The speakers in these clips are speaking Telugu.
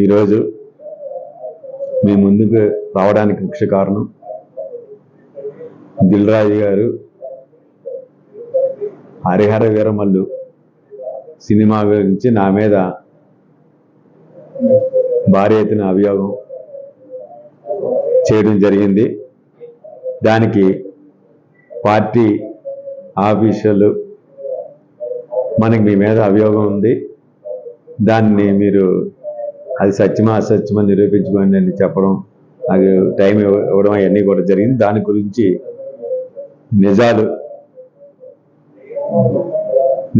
ఈరోజు మీ ముందుకు రావడానికి ముఖ్య కారణం దిల్రాజు గారు హరిహర వీరమల్లు సినిమా గురించి నా మీద భారీ ఎత్తున అభియోగం చేయడం జరిగింది. దానికి పార్టీ ఆఫీషియల్ మనకి మీ మీద అభియోగం ఉంది. దాన్ని మీరు అది సత్యమా అసత్యమా నిరూపించుకోండి అని చెప్పడం నాకు టైం ఇవ్వడం అవన్నీ కూడా జరిగింది. దాని గురించి నిజాలు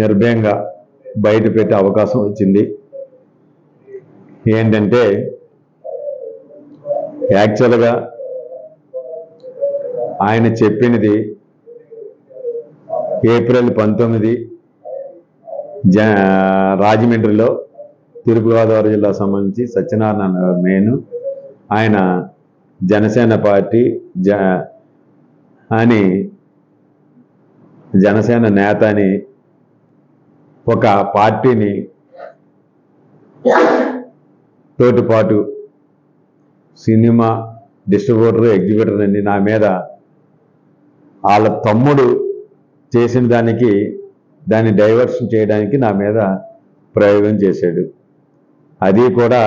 నిర్భయంగా బయట పెట్టే అవకాశం వచ్చింది. ఏంటంటే యాక్చువల్గా ఆయన చెప్పినది ఏప్రిల్ పంతొమ్మిది జ రాజమండ్రిలో తూర్పుగోదావరి జిల్లా సంబంధించి సత్యనారాయణ మేను. ఆయన జనసేన పార్టీ జ అని జనసేన నేత అని ఒక పార్టీని తోటిపాటు సినిమా డిస్ట్రిబ్యూటర్ ఎగ్జిబ్యూటర్ అని నా మీద వాళ్ళ తమ్ముడు చేసిన దానికి దాన్ని డైవర్షన్ చేయడానికి నా మీద ప్రయోగం చేశాడు. అది కూడా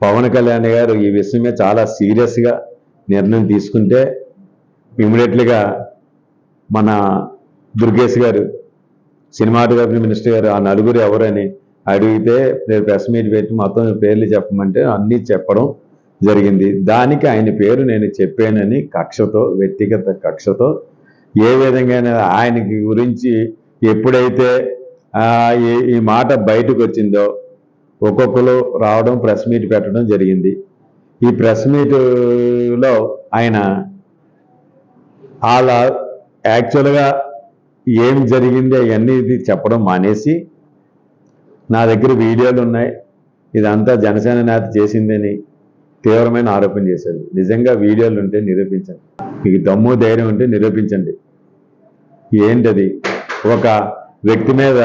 పవన్ కళ్యాణ్ గారు ఈ విషయమే చాలా సీరియస్గా నిర్ణయం తీసుకుంటే ఇమీడియట్లీగా మన దుర్గేష్ గారు సినిమాటోగ్రఫీ మినిస్టర్ గారు ఆ నలుగురు ఎవరని అడిగితే నేను ప్రెస్ మీట్ పెట్టి మొత్తం పేర్లు చెప్పమంటే అన్నీ చెప్పడం జరిగింది. దానికి ఆయన పేరు నేను చెప్పానని కక్షతో వ్యక్తిగత కక్షతో ఏ విధంగా ఆయనకి గురించి ఎప్పుడైతే ఈ ఈ మాట బయటకు వచ్చిందో ఒక్కొక్కరు రావడం ప్రెస్ మీట్ పెట్టడం జరిగింది. ఈ ప్రెస్ మీట్లో ఆయన వాళ్ళ యాక్చువల్గా ఏం జరిగింది అవన్నీ ఇది చెప్పడం మానేసి నా దగ్గర వీడియోలు ఉన్నాయి ఇదంతా జనసేన నేత చేసిందని తీవ్రమైన ఆరోపణ చేశారు. నిజంగా వీడియోలు ఉంటే నిరూపించండి. మీకు దమ్ము ధైర్యం ఉంటే నిరూపించండి. ఏంటది? ఒక వ్యక్తి మీద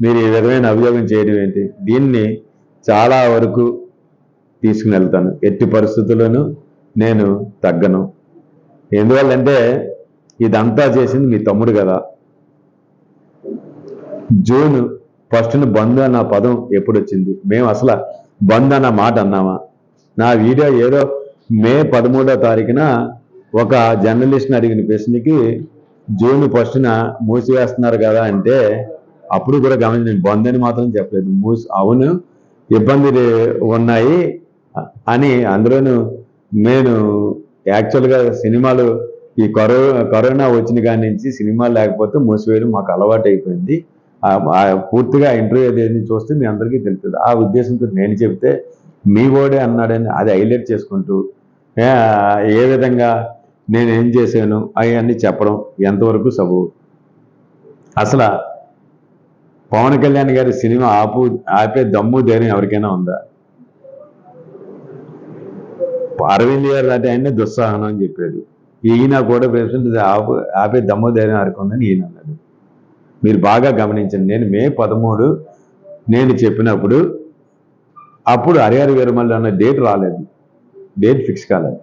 మీరు ఈ విధమైన అభియోగం చేయడం ఏంటి? దీన్ని చాలా వరకు తీసుకుని వెళ్తాను ఎట్టి పరిస్థితుల్లోనూ నేను తగ్గను. ఎందువల్లంటే ఇదంతా చేసింది మీ తమ్ముడు కదా. జూన్ ఫస్ట్ను బంద్ అన్న పదం ఎప్పుడు వచ్చింది మేము అసలు బంద్ అన్న మాట అన్నామా? నా వీడియో ఏదో మే పదమూడో తారీఖున ఒక జర్నలిస్ట్ని అడిగిన ప్రశ్నకి జూన్ ఫస్ట్న మూసివేస్తున్నారు కదా అంటే అప్పుడు కూడా గమనించండి బంద్ అని మాత్రం చెప్పలేదు. మూసి అవును ఇబ్బందులు ఉన్నాయి అని అందులోనూ నేను యాక్చువల్గా సినిమాలు ఈ కరో కరోనా వచ్చిన కాడి నుంచి సినిమాలు లేకపోతే మూసివేయడం మాకు అలవాటు అయిపోయింది పూర్తిగా ఇంటర్వ్యూ ఏదైనా చూస్తే మీ అందరికీ తెలుస్తుంది. ఆ ఉద్దేశంతో నేను చెప్తే మీ ఓడే అన్నాడని అది హైలైట్ చేసుకుంటూ ఏ ఏ విధంగా నేను ఏం చేశాను అవన్నీ చెప్పడం ఎంతవరకు సబు అసలు పవన్ కళ్యాణ్ గారి సినిమా ఆపు ఆపే దమ్ము ధైర్యం ఎవరికైనా ఉందా? అరవింద్ గారు అంటే ఆయన దుస్సాహనం అని చెప్పాడు ఈయన కూడా ప్రెసిడెంట్ ఆపు ఆపే దమ్ము ధైర్యం ఎవరికి ఉందని ఈయన అన్నాడు. మీరు బాగా గమనించండి. నేను మే పదమూడు నేను చెప్పినప్పుడు అప్పుడు హరిహర వీరమల్లి అన్న డేట్ రాలేదు. డేట్ ఫిక్స్ కాలేదు.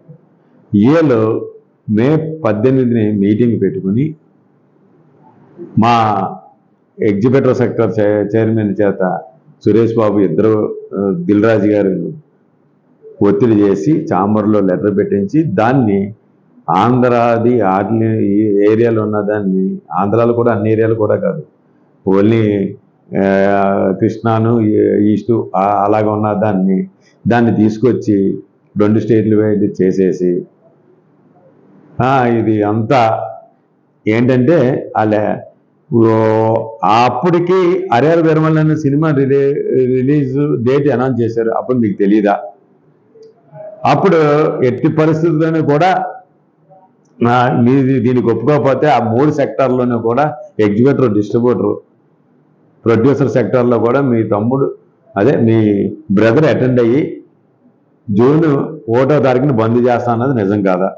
ఏలో మే పద్దెనిమిదిని మీటింగ్ పెట్టుకుని మా ఎగ్జిబిటర్ సెక్టర్ చై- చైర్మన్ చేత సురేష్ బాబు ఇద్దరు దిల్రాజు దిల్ రాజు గారు ఒత్తిడి చేసి చాంబర్లో లెటర్ పెట్టించి దాన్ని ఆంధ్రాది ఆటలి ఈ ఏరియాలో ఉన్న దాన్ని ఆంధ్రాలో కూడా అన్ని ఏరియాలు కూడా కాదు. ఓన్లీ కృష్ణాను ఈస్టు అలాగ ఉన్న దాన్ని దాన్ని తీసుకొచ్చి రెండు స్టేట్లు వైడ్ చేసేసి ఇది అంతా ఏంటంటే అలా అప్పటికి అరేర్ వీరమల్ అనే సినిమా రిలీ రిలీజ్ డేట్ అనౌన్స్ చేశారు. అప్పుడు మీకు తెలియదా అప్పుడు ఎట్టి పరిస్థితుల్లోనూ కూడా దీనికి ఒప్పుకోకపోతే ఆ మూడు సెక్టార్లోనూ కూడా ఎగ్జిబిటర్ డిస్ట్రిబ్యూటర్ ప్రొడ్యూసర్ సెక్టార్లో కూడా మీ తమ్ముడు అదే మీ బ్రదర్ అటెండ్ అయ్యి జూన్ ఒకటో తారీఖున బంద్ చేస్తా అన్నది నిజం కాదా?